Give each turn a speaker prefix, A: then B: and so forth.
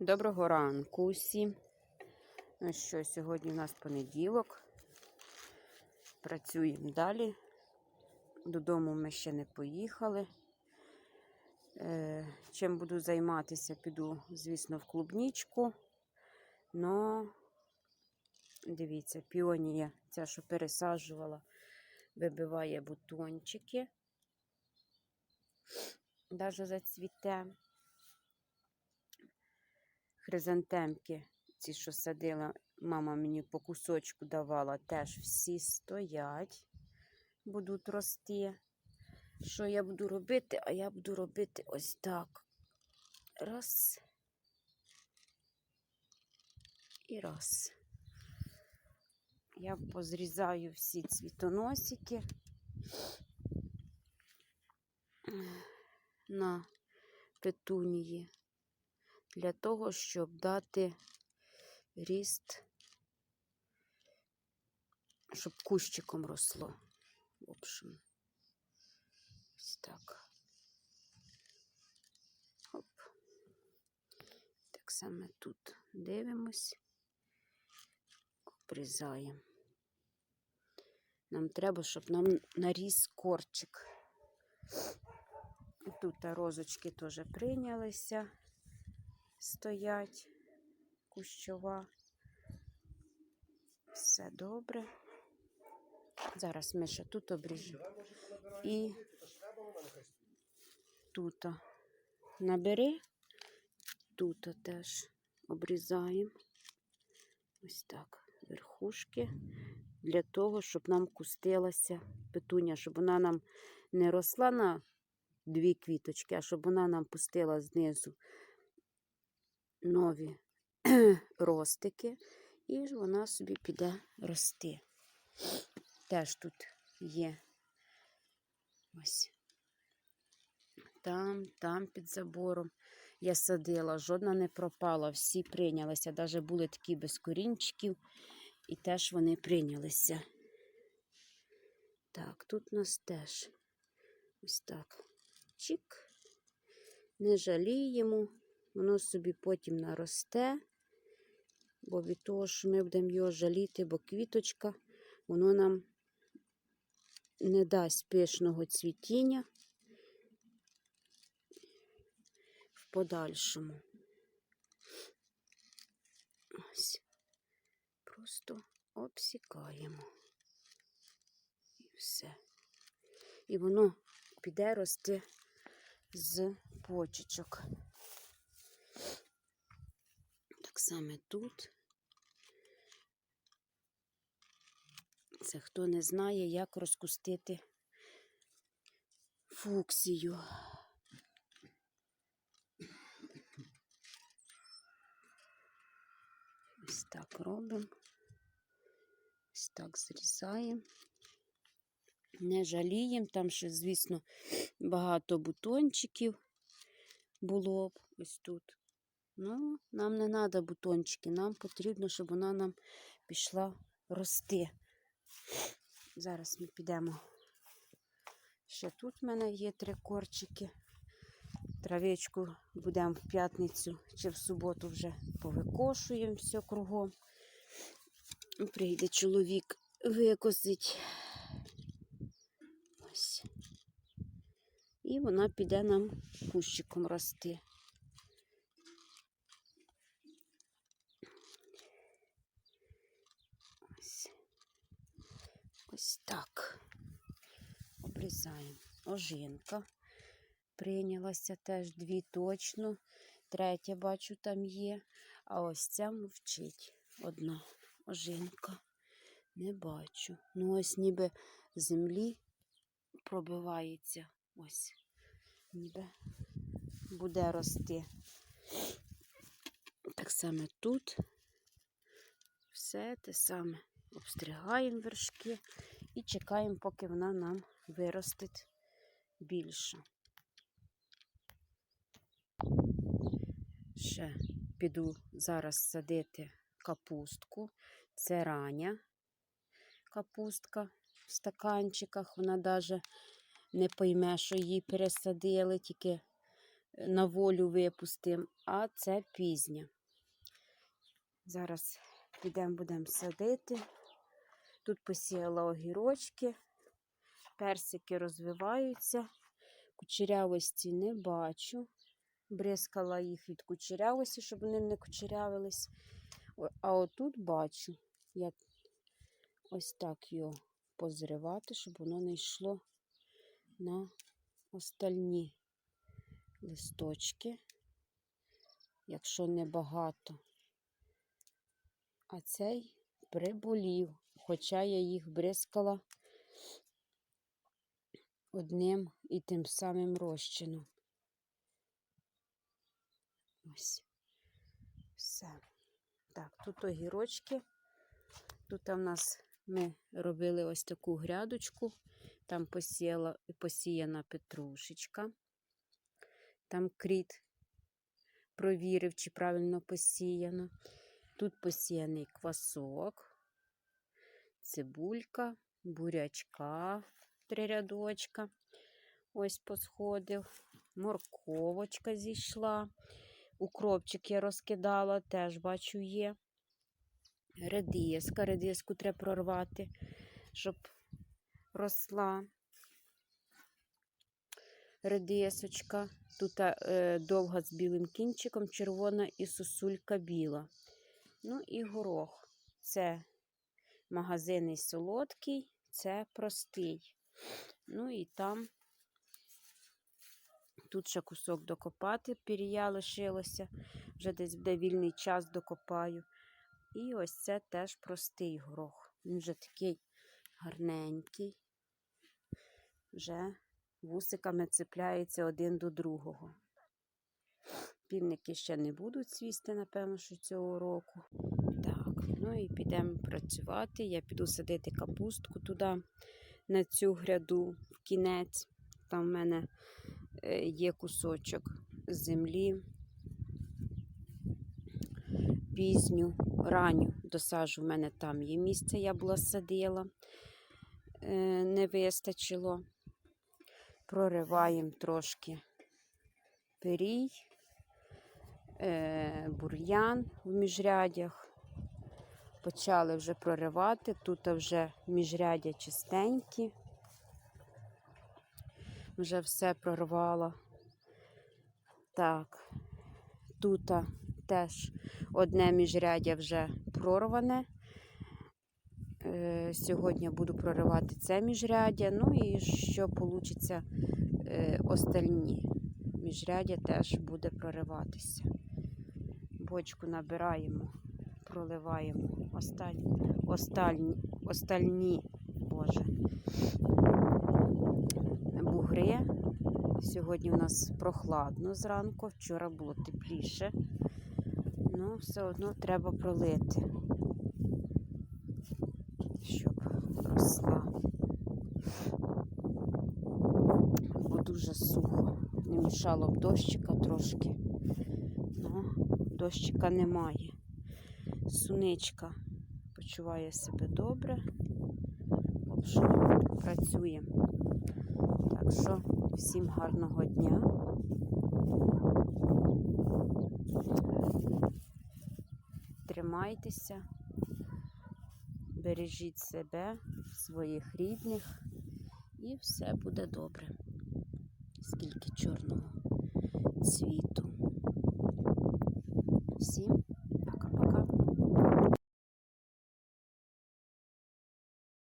A: Доброго ранку усім. Ну що, сьогодні у нас понеділок. Працюємо далі. Додому ми ще не поїхали. Е, чим буду займатися, піду, звісно, в клубнічку. Но дивіться, піонія, ця, що пересаджувала, вибиває бутончики. Даже зацвіте. Хризантемки, ці, що садила, мама мені по кусочку давала, теж всі стоять, будуть рости. Що я буду робити? А я буду робити ось так. Раз. І раз. Я позрізаю всі цвітоносики на петунії для того, щоб дати ріст, щоб кущиком росло. В общем, ось так. Оп. Так само тут дивимось, обрізаємо. Нам треба, щоб нам наріс корчик. Тут розочки теж прийнялися стоять кущова. Все добре. Зараз ми ще тут обріжемо. І тут набери, тут теж обрізаємо. Ось так, верхушки, для того, щоб нам кустилася петуня, щоб вона нам не росла на дві квіточки, а щоб вона нам пустила знизу нові ростики, і вона собі піде рости. Теж тут є ось там, там під забором я садила, жодна не пропала, всі прийнялися. Навіть були такі без корінчиків, і теж вони прийнялися. Так, тут у нас теж ось так. Чик. Не жаліємо воно собі потім наросте, бо від того, що ми будемо його жаліти, бо квіточка, воно нам не дасть пишного цвітіння в подальшому. Просто обсікаємо. І все. І воно піде рости з почечок. Так само тут. Це хто не знає, як розкустити фуксію. Ось так робимо. Ось так зрізаємо. Не жаліємо, там ще, звісно, багато бутончиків було б ось тут. Ну, нам не треба бутончики, нам потрібно, щоб вона нам пішла рости. Зараз ми підемо. Ще тут в мене є три корчики. Травичку будемо в п'ятницю чи в суботу вже повикошуємо все кругом. Прийде чоловік викосить. Ось. І вона піде нам кущиком рости. Ось так. Обрізаємо. Ожинка. Прийнялася теж дві точно. Третя, бачу, там є. А ось ця мовчить. Одна ожинка. Не бачу. Ну, ось ніби землі пробивається. Ось. Ніби буде рости. Так само тут все те саме. Обстригаємо вершки і чекаємо, поки вона нам виростить більше. Ще піду зараз садити капустку. Це рання капустка в стаканчиках. Вона навіть не пойме, що її пересадили, тільки на волю випустимо, а це пізня. Зараз підемо будемо садити. Тут посіяла огірочки, персики розвиваються, кучерявості не бачу. Бризкала їх від кучерявості, щоб вони не кучерявились. А отут бачу, як ось так його позривати, щоб воно не йшло на остальні листочки, якщо не багато. А цей приболів, хоча я їх бризкала одним і тим самим розчином. Ось. Все. Так, тут огірочки. Тут в нас ми робили ось таку грядочку. Там посіяла, посіяна петрушечка. Там кріт провірив, чи правильно посіяно. Тут посіяний квасок, цибулька, бурячка, три рядочка. Ось посходив. Морковочка зійшла. Укропчик я розкидала, теж бачу є. Редиска, редиску треба прорвати, щоб росла. Редисочка. Тут е, довга з білим кінчиком, червона і сосулька біла. Ну і горох. Це магазинний солодкий, це простий. Ну і там тут ще кусок докопати, пір'я лишилося, вже десь буде вільний час докопаю. І ось це теж простий горох. Він вже такий гарненький, вже вусиками цепляється один до другого. Півники ще не будуть цвісти, напевно, що цього року. Ну і підемо працювати. Я піду садити капустку туди, на цю гряду, в кінець. Там в мене е, є кусочок землі. Пізню, ранню досажу, в мене там є місце, я була садила, е, не вистачило. Прориваємо трошки пирій, е, бур'ян в міжрядях. Почали вже проривати. Тут вже міжрядя чистенькі. Вже все прорвало. Так, тут теж одне міжрядя вже прорване. Е, Сьогодні буду проривати це міжрядя. Ну і що вийде остальні. Міжрядя теж буде прориватися. Бочку набираємо, проливаємо остальні, остальні, остальні боже, бугри. Сьогодні у нас прохладно зранку, вчора було тепліше, але все одно треба пролити, щоб росла. Бо дуже сухо. Не мішало б дощика трошки. Ну, дощика немає. Суничка почуває себе добре. В общем, працюємо. Так що всім гарного дня. Тримайтеся, бережіть себе, своїх рідних, і все буде добре. Скільки чорного цвіту. Всім